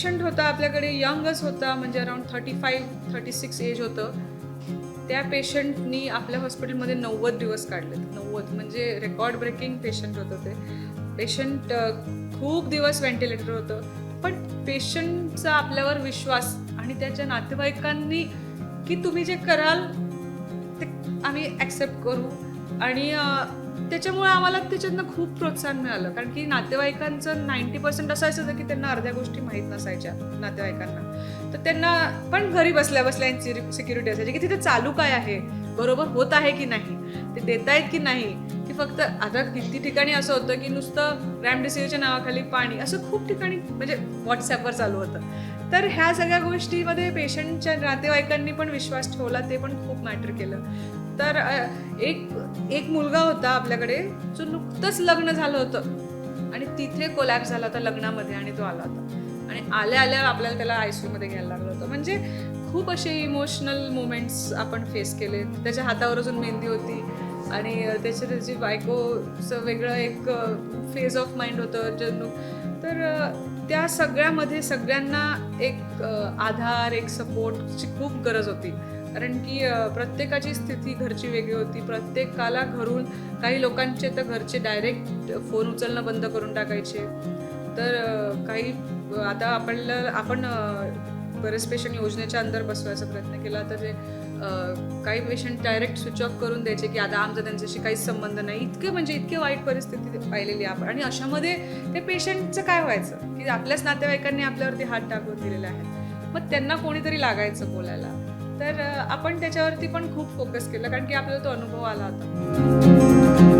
Patient होता आपल्याकडे यंगच होता म्हणजे around thirty five thirty six age होतं. त्या पेशंटनी आपल्या हॉस्पिटलमध्ये नव्वद दिवस काढले नव्वद म्हणजे रेकॉर्ड ब्रेकिंग पेशंट होतं ते. पेशंट खूप दिवस व्हेंटिलेटर होतं. पण पेशंटचा आपल्यावर विश्वास आणि त्याच्या नातेवाईकांनी की तुम्ही जे कराल ते आम्ही ॲक्सेप्ट करू. आणि त्याच्यामुळे आम्हाला त्याच्यातनं खूप प्रोत्साहन मिळालं. कारण की नातेवाईकांचं नाईन्टी पर्सेंट असायचं होतं की त्यांना अर्ध्या गोष्टी माहीत नसायच्या नातेवाईकांना. तर त्यांना पण घरी बसल्या बसल्या सिक्युरिटी असायची की तिथे चालू काय आहे? बरोबर होत आहे की नाही? ते देत आहेत की नाही? फक्त आता किती ठिकाणी असं होतं की नुसतं रॅमडेसिवीच्या नावाखाली पाणी असं खूप ठिकाणी म्हणजे व्हॉट्सॲपवर चालू होतं. तर ह्या सगळ्या गोष्टीमध्ये पेशंटच्या नातेवाईकांनी पण विश्वास ठेवला ते पण खूप मॅटर केलं. तर एक एक मुलगा होता आपल्याकडे जो नुकतंच लग्न झालं होतं. आणि तिथे कोलॅप्स झाला होता लग्नामध्ये आणि तो आला होता. आणि आल्या आल्या आपल्याला त्याला आय सी यूमध्ये घ्यायला लागलं होतं. म्हणजे खूप असे इमोशनल मुमेंट्स आपण फेस केले. त्याच्या हातावर अजून मेहंदी होती. आणि त्याच्या त्याची बायकोचं वेगळं एक फेज ऑफ माइंड होतं जन्नू तर त्या सगळ्यामध्ये सगळ्यांना एक आधार एक सपोर्टची खूप गरज होती. कारण की प्रत्येकाची स्थिती घरची वेगळी होती. प्रत्येकाला घरून काही लोकांचे तर घरचे डायरेक्ट फोन उचलणं बंद करून टाकायचे. तर काही आता आपल्याला आपण बरेच पेशंट योजनेच्या अंदर बसवायचा प्रयत्न केला. तर जे काही पेशंट डायरेक्ट स्विच ऑफ करून द्यायचे की आता आमचा त्यांच्याशी काहीच संबंध नाही. इतके म्हणजे इतके वाईट परिस्थिती पाहिलेली आपण. आणि अशामध्ये ते पेशंटचं काय व्हायचं? की आपल्याच नातेवाईकांनी आपल्यावरती हात टाकून दिलेले आहेत मग त्यांना कोणीतरी लागायचं बोलायला. तर आपण त्याच्यावरती पण खूप फोकस केला कारण की आपल्याला तो अनुभव आला होता.